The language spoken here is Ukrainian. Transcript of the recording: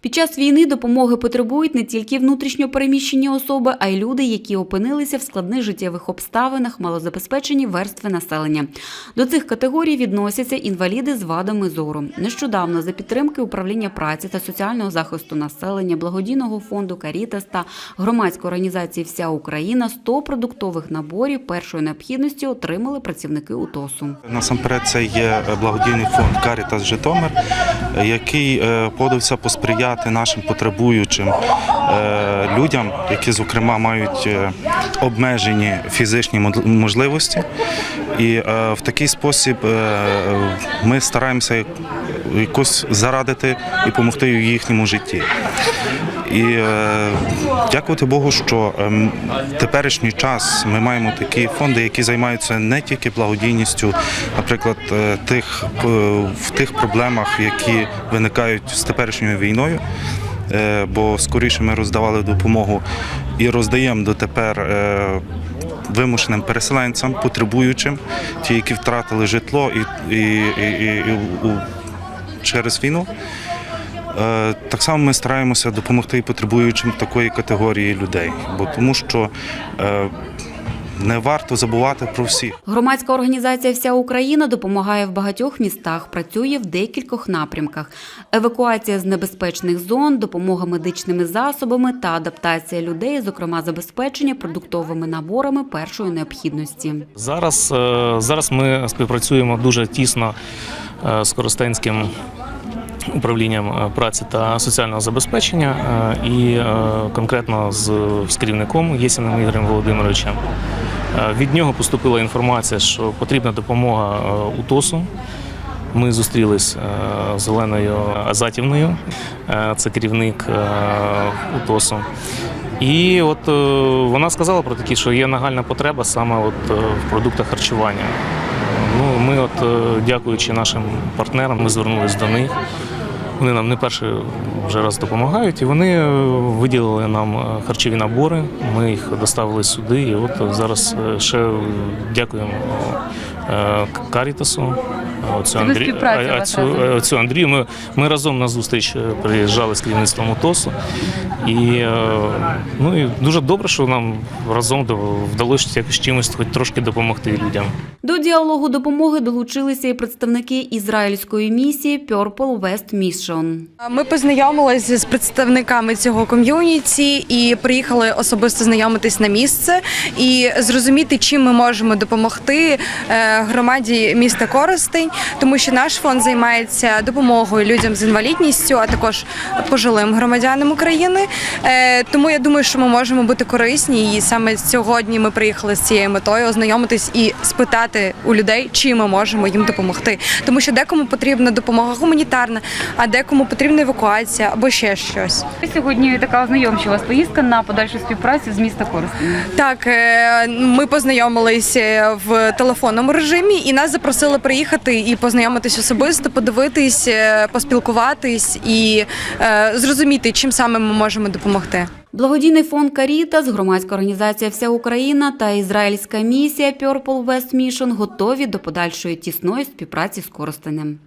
Під час війни допомоги потребують не тільки внутрішньо переміщені особи, а й люди, які опинилися в складних життєвих обставинах, малозабезпечені верстви населення. До цих категорій відносяться інваліди з вадами зору. Нещодавно за підтримки управління праці та соціального захисту населення, благодійного фонду Карітас та громадської організації Вся Україна 100 продуктових наборів першої необхідності отримали працівники УТОСу. Насамперед, це є благодійний фонд Карітас Житомир, який е, подався посприяти нашим потребуючим е, людям, які, зокрема, мають е, обмежені фізичні можливості. І е, в такий спосіб е, ми стараємося якось зарадити і допомогти в їхньому житті. І е, дякувати Богу, що в теперішній час ми маємо такі фонди, які займаються не тільки благодійністю, наприклад, е, тих е, в тих проблемах, які виникають з теперішньою війною. Е, бо скоріше ми роздавали допомогу і роздаємо дотепер. е, Вимушеним переселенцям, потребуючим, ті, які втратили житло і, і, і, і, і через війну. Е, Так само ми стараємося допомогти потребуючим такої категорії людей, бо тому що не варто забувати про всіх. Громадська організація Вся Україна допомагає в багатьох містах, працює в декількох напрямках: евакуація з небезпечних зон, допомога медичними засобами та адаптація людей, зокрема забезпечення продуктовими наборами першої необхідності. Зараз, е, зараз ми співпрацюємо дуже тісно е, з Коростенським управлінням е, праці та соціального забезпечення е, і е, конкретно з, з керівником Єсіним Ігорем Володимировичем. Від нього поступила інформація, що потрібна допомога УТОСу. Ми зустрілись з Оленою Азатівною, це керівник УТОСу. І от вона сказала про такі, що є нагальна потреба саме от, в продуктах харчування. Ну, ми, от, е, дякуючи нашим партнерам, ми звернулися до них. Вони нам не перший вже раз допомагають, і вони е, виділили нам е, харчові набори. Ми їх доставили сюди. І от зараз ще дякуємо Карітасу. Оцю Це ви співпраця у вас оцю, оцю Андрію. Ми, ми разом на зустріч е, приїжджали з керівництвом УТОСу. І, е, ну, і дуже добре, що нам разом вдалося якось чимось хоч трошки допомогти людям. До діалогу допомоги долучилися і представники ізраїльської місії Purple West Mission. Ми познайомилися з представниками цього ком'юніті і приїхали особисто знайомитись на місце і зрозуміти, чим ми можемо допомогти е, громаді міста Коростень, тому що наш фонд займається допомогою людям з інвалідністю, а також пожилим громадянам України. Е, Тому я думаю, що ми можемо бути корисні, і саме сьогодні ми приїхали з цією метою ознайомитись і спитати у людей, чим ми можемо їм допомогти, тому що декому потрібна допомога гуманітарна, а декому потрібна евакуація або ще щось. Сьогодні така ознайомча у вас поїздка на подальшу співпрацю з міста Коростень. Так, е, ми познайомилися в телефонному режимі, і нас запросили приїхати і познайомитись особисто, подивитись, е, поспілкуватись і е, зрозуміти, чим саме ми можемо допомогти. Благодійний фонд Карітас, громадська організація Вся Україна та ізраїльська місія Purple West Mission готові до подальшої тісної співпраці з Коростенем.